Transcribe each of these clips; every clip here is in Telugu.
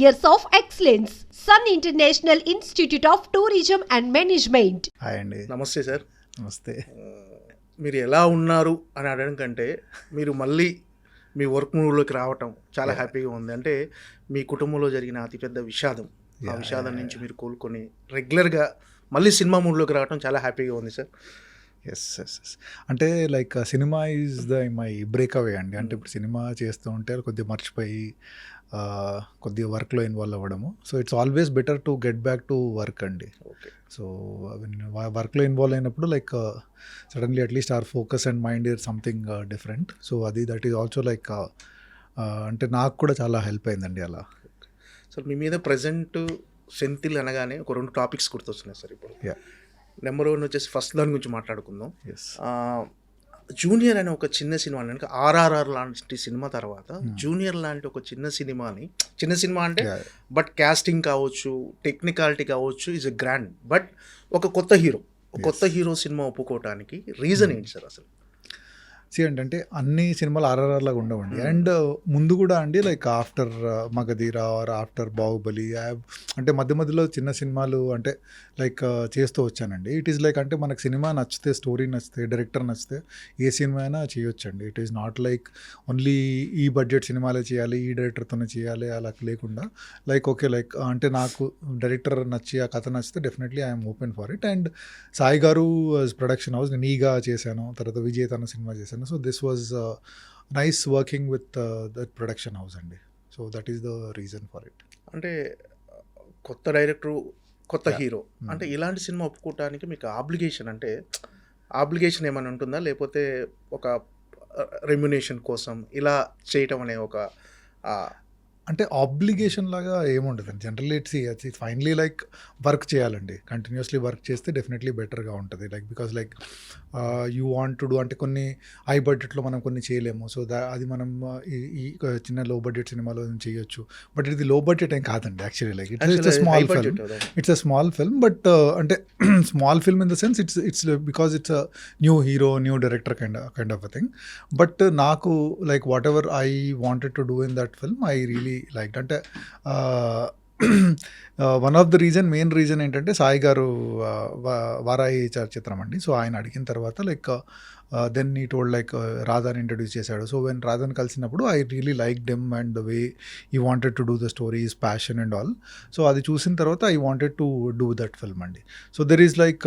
years of excellence. Sun International Institute of Tourism and Management. Hi అండి. నమస్తే సార్. నమస్తే. మీరు ఎలా ఉన్నారు అని అడగడం కంటే మీరు మళ్ళీ మీ వర్క్ మూడ్లోకి రావటం చాలా హ్యాపీగా ఉంది. అంటే మీ కుటుంబంలో జరిగిన అతిపెద్ద విషాదం. ఆ విషాదం నుంచి మీరు కోలుకొని రెగ్యులర్గా మళ్ళీ సినిమా మూడ్లోకి రావటం చాలా హ్యాపీగా ఉంది సార్. ఎస్ ఎస్ ఎస్ అంటే like cinema is the my break away అండి. అంటే ఇప్పుడు సినిమా చేస్తూ ఉంటే కొద్దిగా మర్చిపోయి కొద్దిగా వర్క్లో ఇన్వాల్వ్ అవ్వడము. So it's always better to get back to work అండి. సో వర్క్లో ఇన్వాల్వ్ అయినప్పుడు like suddenly at least our focus and mind ear something different so అది దట్ ఈస్ ఆల్సో లైక్ అంటే నాకు కూడా చాలా హెల్ప్ అయిందండి అలా. సార్ మీ మీద ప్రజెంట్ సెంతిల్ అనగానే ఒక రెండు టాపిక్స్ గుర్తొస్తున్నాయి సార్ ఇప్పుడు. యా నెంబర్ వన్ వచ్చేసి ఫస్ట్ దాని గురించి మాట్లాడుకుందాం. జూనియర్ అనే ఒక చిన్న సినిమా అంటే ఆర్ఆర్ఆర్ లాంటి సినిమా తర్వాత జూనియర్ లాంటి ఒక చిన్న సినిమాని చిన్న సినిమా అంటే. బట్ కాస్టింగ్ కావచ్చు టెక్నికాలిటీ కావచ్చు ఈజ్ ఎ గ్రాండ్ బట్ ఒక కొత్త హీరో ఒక కొత్త హీరో సినిమా ఒప్పుకోవటానికి రీజన్ ఏంటి సార్ అసలు? సి అంటే అన్ని సినిమాలు ఆర్ఆర్ఆర్ లాగా ఉండవండి. అండ్ ముందు కూడా అండి like after Magadheera or after Baahubali అంటే మధ్య మధ్యలో చిన్న సినిమాలు అంటే లైక్ చేస్తూ వచ్చానండి. ఇట్ ఈస్ లైక్ అంటే మనకు సినిమా నచ్చితే స్టోరీ నచ్చితే డైరెక్టర్ నచ్చితే ఏ సినిమా అయినా చేయొచ్చండి. It is not like only ఈ బడ్జెట్ సినిమాలే చేయాలి ఈ డైరెక్టర్తోనే చేయాలి అలా లేకుండా. లైక్ ఓకే లైక్ అంటే నాకు డైరెక్టర్ నచ్చి ఆ కథ నచ్చితే definitely I'm open for it and Sai garu production house నేను ఈగా చేశాను తర్వాత విజయ్ తన సినిమా చేశాను. So this was nice working with that production house అండి so that is the reason for it అంటే కొత్త డైరెక్టర్ కొత్త. Hero Hmm. అంటే ఇలాంటి సినిమా ఒప్పుకోవటానికి మీకు ఆబ్లిగేషన్ అంటే ఆబ్లిగేషన్ ఏమైనా ఉంటుందా లేకపోతే ఒక రెమ్యునేషన్ కోసం ఇలా చేయటం అనే ఒక అంటే ఆబ్లిగేషన్ లాగా ఏముండదండి. Generally it's it's finally like work చేయాలండి. కంటిన్యూస్లీ వర్క్ చేస్తే డెఫినెట్లీ బెటర్గా ఉంటుంది. Like because like you want to do అంటే కొన్ని హై బడ్జెట్లో మనం కొన్ని చేయలేము. సో దా అది మనం uh, ఈ ఈ చిన్న లో బడ్జెట్ సినిమాలో చేయొచ్చు. బట్ ఇది లో బడ్జెట్ ఏం కాదండి actually like it's actually small film. It's a small film but అంటే small film in the sense it's it's because it's a new hero new director kind kind of a thing but నాకు like whatever I wanted to do in that film I really like అంటే one of the reason main reason ఏంటంటే సాయి గారు వారాయి చిత్రం అండి. సో ఆయన అడిగిన తర్వాత like then he told like రాధాని introduce చేశాడు. సో వెన్ రాధాని కలిసినప్పుడు I really like them and the way he wanted to do the stories passion and all so అది చూసిన తర్వాత I wanted to do that film అండి. So there is like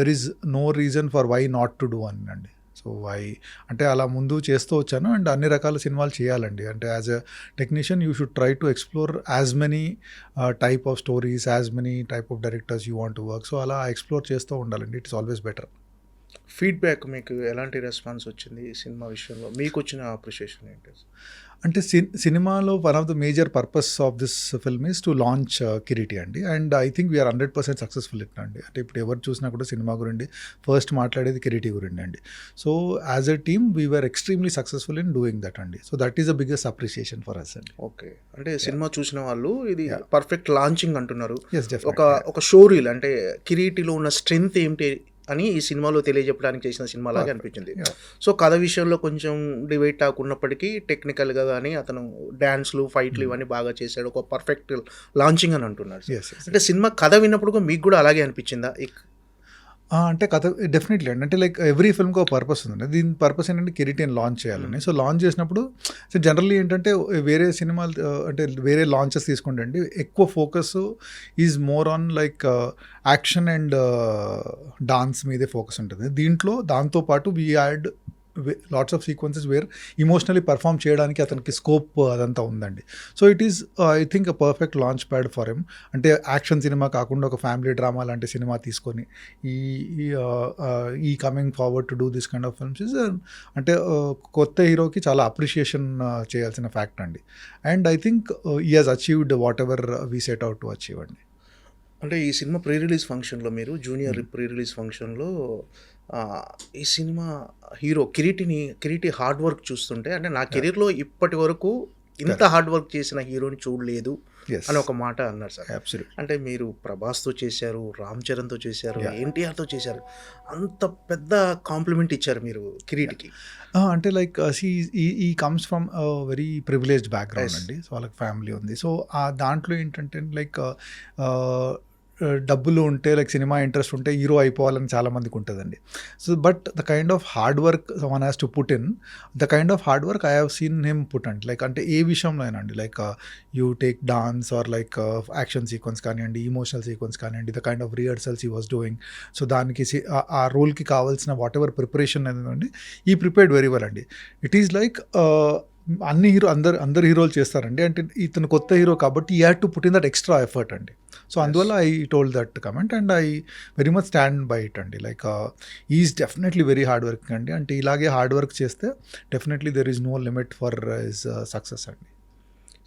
there is no reason for why not to do అని అండి. సో ఐ అంటే అలా ముందు చేస్తూ వచ్చాను. అండ్ అన్ని రకాల సినిమాలు చేయాలండి. అంటే as a technician you should try to explore as many type of stories as many type of directors you want to work so అలా ఎక్స్ప్లోర్ చేస్తూ ఉండాలండి. ఇట్స్ ఆల్వేస్ బెటర్ ఫీడ్బ్యాక్ మీకు ఎలాంటి రెస్పాన్స్ వచ్చింది ఈ సినిమా విషయంలో? మీకు వచ్చిన అప్రిషియేషన్ ఏంటి? అంటే సి సినిమాలో one of the major purpose of this film is to launch Kireeti అండి. And I think we're hundred percent successful it అండి. అంటే ఇప్పుడు ఎవరు చూసినా కూడా సినిమా గురించి ఫస్ట్ మాట్లాడేది కిరీటి గురించి అండి. So as a team we're extremely successful in doing that అండి. So that is the biggest appreciation for us అండి. ఓకే. అంటే సినిమా చూసిన వాళ్ళు ఇది పర్ఫెక్ట్ లాంచింగ్ అంటున్నారు. ఒక ఒక షోరీల్ అంటే కిరీటిలో ఉన్న స్ట్రెంగ్త్ ఏంటి అని ఈ సినిమాలో తెలియజెప్పడానికి చేసిన సినిమా లాగా అనిపించింది. సో కథ విషయంలో కొంచెం డివైడ్ టాక్ ఉన్నప్పటికీ టెక్నికల్గా కానీ అతను డ్యాన్స్లు ఫైట్లు ఇవన్నీ బాగా చేశాడు. ఒక పర్ఫెక్ట్ లాంచింగ్ అని ఎస్ అంటే సినిమా కథ విన్నప్పుడు మీకు కూడా అలాగే అనిపించిందా? అంటే కథ డెఫినెట్లీ అండి. అంటే లైక్ ఎవ్రీ ఫిల్మ్కి ఒక పర్పస్ ఉందండి. దీని పర్పస్ ఏంటంటే కిరీటిని లాంచ్ చేయాలని. సో లాంచ్ చేసినప్పుడు సో జనరల్లీ ఏంటంటే వేరే సినిమాలు అంటే వేరే లాంచెస్ తీసుకోండి అండి. ఎక్కువ focus is more on like action and dance మీదే ఫోకస్ ఉంటుంది. దీంట్లో దాంతోపాటు we add lots of sequences where emotionally perform చేయడానికి అతనికి స్కోప్ అదంతా ఉందండి. So it is I think a perfect launch pad for him అంటే యాక్షన్ సినిమా కాకుండా ఒక ఫ్యామిలీ డ్రామా లాంటి సినిమా తీసుకొని ఈ ఈ, coming forward to do this kind of films is అంటే కొత్త హీరోకి చాలా అప్రిషియేషన్ చేయాల్సిన ఫ్యాక్ట్ అండి. And I think he has achieved whatever we set out to achieve అండి. అంటే ఈ సినిమా ప్రీ రిలీజ్ ఫంక్షన్లో మీరు జూనియర్ ప్రీ రిలీజ్ ఫంక్షన్లో ఈ సినిమా హీరో కిరీటిని కిరీటి హార్డ్ వర్క్ చూస్తుంటే అంటే నా కెరీర్లో ఇప్పటి వరకు ఇంత హార్డ్ వర్క్ చేసిన హీరోని చూడలేదు అని ఒక మాట అన్నారు సార్. అంటే మీరు ప్రభాస్తో చేశారు రామ్ చరణ్తో చేశారు. ఎన్టీఆర్తో చేశారు అంత పెద్ద కాంప్లిమెంట్ ఇచ్చారు మీరు కిరీటికి. అంటే like see he comes from very privileged background. అండి. సో వాళ్ళకి ఫ్యామిలీ ఉంది. సో ఆ దాంట్లో ఏంటంటే లైక్ డబ్బులు ఉంటే లైక్ సినిమా ఇంట్రెస్ట్ ఉంటే హీరో అయిపోవాలని చాలామందికి ఉంటుందండి. So but the kind of hard work one has to put in the kind of hard work I have seen him put అండి లైక్ అంటే ఏ విషయంలో అయినండి like you take dance or like action sequence కానివ్వండి ఇమోషనల్ సీక్వెన్స్ కానివ్వండి the kind of rehearsals he was doing so దానికి ఆ- ఆ రోల్కి కావాల్సిన వాట్ ఎవర్ ప్రిపరేషన్ అనేది ఈ ప్రిపేర్డ్ వెరీ వెల్ అండి. ఇట్ ఈస్ లైక్ అన్ని హీరో అందరు అందరు హీరోలు చేస్తారండి. అంటే ఇతను కొత్త హీరో కాబట్టి he had to put in that extra effort అండి. సో అందువల్ల I told that comment and I very much stand by it అండి. Like is definitely very hard working అండి. అంటే ఇలాగే హార్డ్ వర్క్ చేస్తే definitely there is no limit for his success అండి.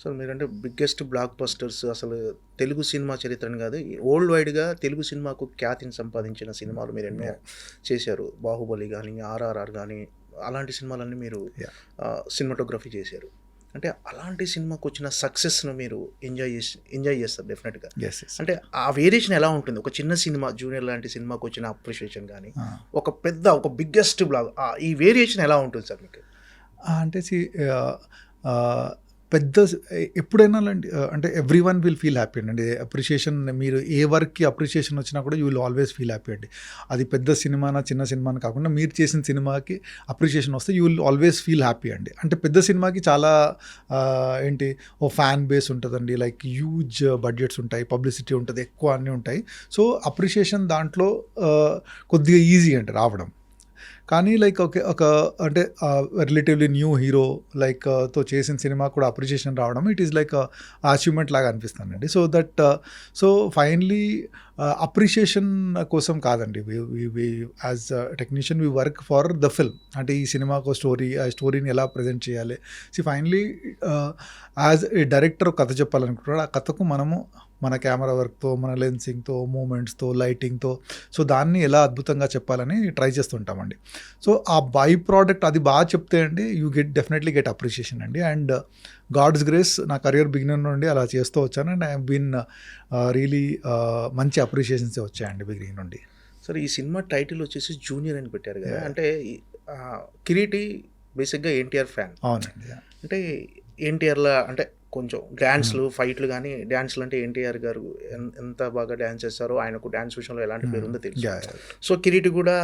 సో మీరంటే బిగ్గెస్ట్ బ్లాక్ బస్టర్స్ అసలు తెలుగు సినిమా చరిత్రని కాదు ఓల్డ్ వైడ్గా తెలుగు సినిమాకు ఖ్యాతిని సంపాదించిన సినిమాలు మీరు ఎన్నో చేశారు. బాహుబలి కానీ ఆర్ఆర్ఆర్ కానీ అలాంటి సినిమాలన్నీ మీరు. సినిమాటోగ్రఫీ చేశారు. అంటే అలాంటి సినిమాకు వచ్చిన సక్సెస్ను మీరు ఎంజాయ్ చేసి ఎంజాయ్ చేస్తారు డెఫినెట్గా అంటే ఆ వేరియేషన్ ఎలా ఉంటుంది? ఒక చిన్న సినిమా జూనియర్ లాంటి సినిమాకు వచ్చిన అప్రిషియేషన్ కానీ ఒక పెద్ద ఒక బిగ్గెస్ట్ బ్లాగ్ ఈ వేరియేషన్ ఎలా ఉంటుంది సార్ మీకు? అంటే సి పెద్ద ఎప్పుడైనా అంటే every one will feel happy అండి. అప్రిషియేషన్ మీరు ఏ వర్క్కి అప్రిషియేషన్ వచ్చినా కూడా you will always feel happy అండి. అది పెద్ద సినిమానా చిన్న సినిమానా కాకుండా మీరు చేసిన సినిమాకి అప్రిషియేషన్ వస్తే you will always feel happy అండి. అంటే పెద్ద సినిమాకి చాలా ఏంటి ఓ ఫ్యాన్ బేస్ ఉంటుందండి. లైక్ హ్యూజ్ బడ్జెట్స్ ఉంటాయి పబ్లిసిటీ ఉంటుంది ఎక్కువ అన్నీ ఉంటాయి. సో అప్రిషియేషన్ దాంట్లో కొద్దిగా ఈజీ అండి రావడం. కానీ లైక్ ఓకే ఒక అంటే రిలేటివ్లీ న్యూ హీరో లైక్తో చేసిన సినిమా కూడా అప్రిషియేషన్ రావడం ఇట్ ఈస్ లైక్ అచీవ్మెంట్ లాగా అనిపిస్తుందండి. So that so finally appreciation కోసం కాదండి. As technician we work for the film అంటే ఈ సినిమాకు స్టోరీ ఆ స్టోరీని ఎలా ప్రజెంట్ చేయాలి? సి ఫైనలీ యాజ్ ఏ డైరెక్టర్ కథ చెప్పాలనుకుంటున్నాడు. ఆ కథకు మనము మన కెమెరా వర్క్తో మన లెన్సింగ్తో మూమెంట్స్తో లైటింగ్తో సో దాన్ని ఎలా అద్భుతంగా చెప్పాలని ట్రై చేస్తుంటామండి. సో ఆ బై ప్రోడక్ట్ అది బాగా చెప్తే అండి you get definitely get appreciation అండి. అండ్ గాడ్స్ గ్రేస్ నా కెరియర్ బిగినర్ నుండి అలా చేస్తూ వచ్చాను. అండ్ ఐ బీన్ రియలీ మంచి అప్రిషియేషన్స్ వచ్చాయండి బిగినింగ్ నుండి. సార్ ఈ సినిమా టైటిల్ వచ్చేసి జూనియర్ అని పెట్టారు కదా. అంటే కిరీటి బేసిక్గా ఎన్టీఆర్ ఫ్యాన్. అవునండి అంటే ఎన్టీఆర్లా అంటే కొంచెం డ్యాన్స్లు ఫైట్లు కానీ డ్యాన్స్లు అంటే ఎన్టీఆర్ గారు ఎంత బాగా డ్యాన్స్ చేస్తారో ఆయనకు డ్యాన్స్ విషయంలో ఎలాంటి పేరు ఉందో తెలుసు. సో కిరీటి కూడా.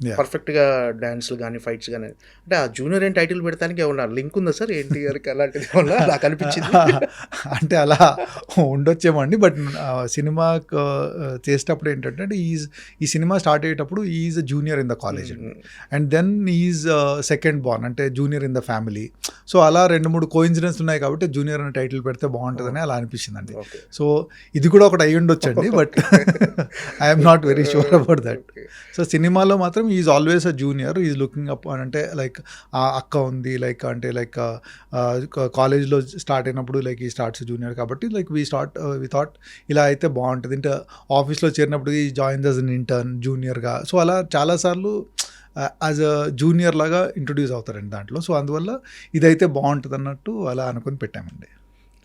పర్ఫెక్ట్గా డ్యాన్స్లు కానీ ఫైట్స్ కానీ అంటే ఆ జూనియర్ అని టైటిల్ పెడతానికి ఏమన్నా లింక్ ఉందా సార్ ఎన్టీఆర్కి అలాంటిది ఏమన్నా నాకు అనిపించింది? అంటే అలా ఉండొచ్చేమో అండి. బట్ సినిమా చేసేటప్పుడు ఏంటంటే ఈజ్ ఈ సినిమా స్టార్ట్ అయ్యేటప్పుడు is junior in the college and then is second born అంటే junior in the family so అలా రెండు మూడు కోయిన్సిడెన్స్ ఉన్నాయి కాబట్టి జూనియర్ అనే టైటిల్ పెడితే బాగుంటుందని అలా అనిపించిందండి. సో ఇది కూడా ఒకటి అయ్యి ఉండొచ్చండి but I'm not very sure about that so సినిమాలో మాత్రం is always a junior is looking up అని అంటే లైక్ ఆ అక్క ఉంది లైక్ అంటే లైక్ కాలేజ్లో స్టార్ట్ అయినప్పుడు లైక్ ఈ స్టార్ట్స్ జూనియర్ కాబట్టి like we start we thought ఇలా అయితే బాగుంటుంది. అంటే ఆఫీస్లో చేరినప్పుడు he join as an intern జూనియర్గా so అలా చాలాసార్లు యాజ్ uh, అ జూనియర్ లాగా ఇంట్రొడ్యూస్ అవుతారండి దాంట్లో. సో అందువల్ల ఇదైతే బాగుంటుంది అన్నట్టు అలా అనుకుని పెట్టామండి.